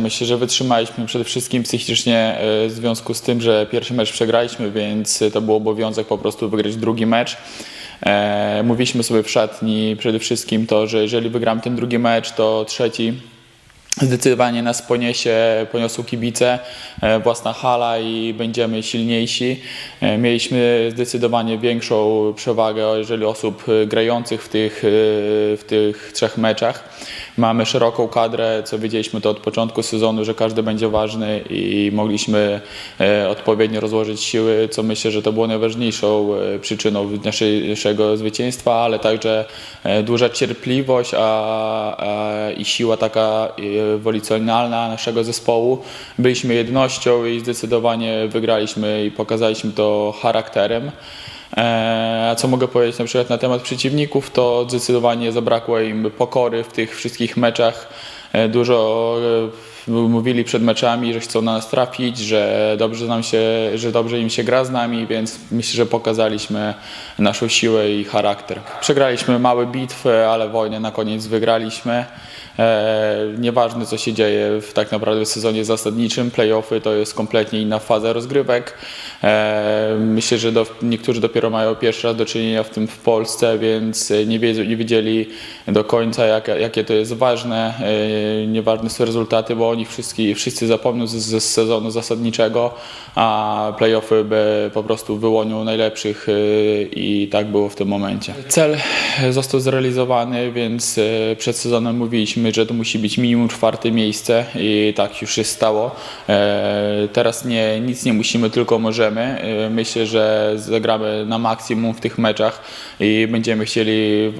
Myślę, że wytrzymaliśmy przede wszystkim psychicznie e, w związku z tym, że pierwszy mecz przegraliśmy, więc to był obowiązek po prostu wygrać drugi mecz. E, Mówiliśmy sobie w szatni przede wszystkim to, że jeżeli wygram ten drugi mecz, to trzeci zdecydowanie nas poniesie, poniosą kibice, e, własna hala i będziemy silniejsi. E, Mieliśmy zdecydowanie większą przewagę, jeżeli osób e, grających w tych, w tych trzech meczach. Mamy szeroką kadrę, co wiedzieliśmy to od początku sezonu, że każdy będzie ważny i mogliśmy odpowiednio rozłożyć siły, co myślę, że to było najważniejszą przyczyną naszego zwycięstwa, ale także duża cierpliwość a, a, i siła taka wolicjonalna naszego zespołu. Byliśmy jednością i zdecydowanie wygraliśmy i pokazaliśmy to charakterem. E, A co mogę powiedzieć na przykład na temat przeciwników, to zdecydowanie zabrakło im pokory w tych wszystkich meczach. E, Dużo e, mówili przed meczami, że chcą na nas trafić, że dobrze, nam się, że dobrze im się gra z nami, więc myślę, że pokazaliśmy naszą siłę i charakter. Przegraliśmy małe bitwy, ale wojnę na koniec wygraliśmy. E, nieważne co się dzieje w tak naprawdę sezonie zasadniczym, playoffy to jest kompletnie inna faza rozgrywek. E, myślę, że do, niektórzy dopiero mają pierwszy raz do czynienia w tym w Polsce, więc nie, wiedzą, nie wiedzieli do końca jak, jakie to jest ważne. E, nieważne są rezultaty, bo oni wszyscy, wszyscy zapomną ze sezonu zasadniczego, a playoffy by po prostu wyłonią najlepszych e, i tak było w tym momencie. Cel został zrealizowany, więc e, przed sezonem mówiliśmy, że to musi być minimum czwarte miejsce i tak już się stało. E, Teraz nie, nic nie musimy, tylko możemy. E, Myślę, że zagramy na maksimum w tych meczach i będziemy chcieli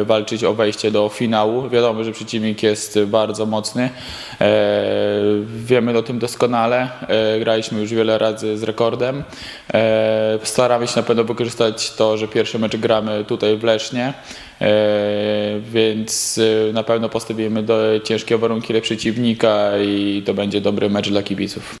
e, walczyć o wejście do finału. Wiadomo, że przeciwnik jest bardzo mocny. E, Wiemy o tym doskonale. Graliśmy już wiele razy z rekordem. Staramy się na pewno wykorzystać to, że pierwszy mecz gramy tutaj w Lesznie. Więc na pewno postawimy do ciężkie warunki dla przeciwnika i to będzie dobry mecz dla kibiców.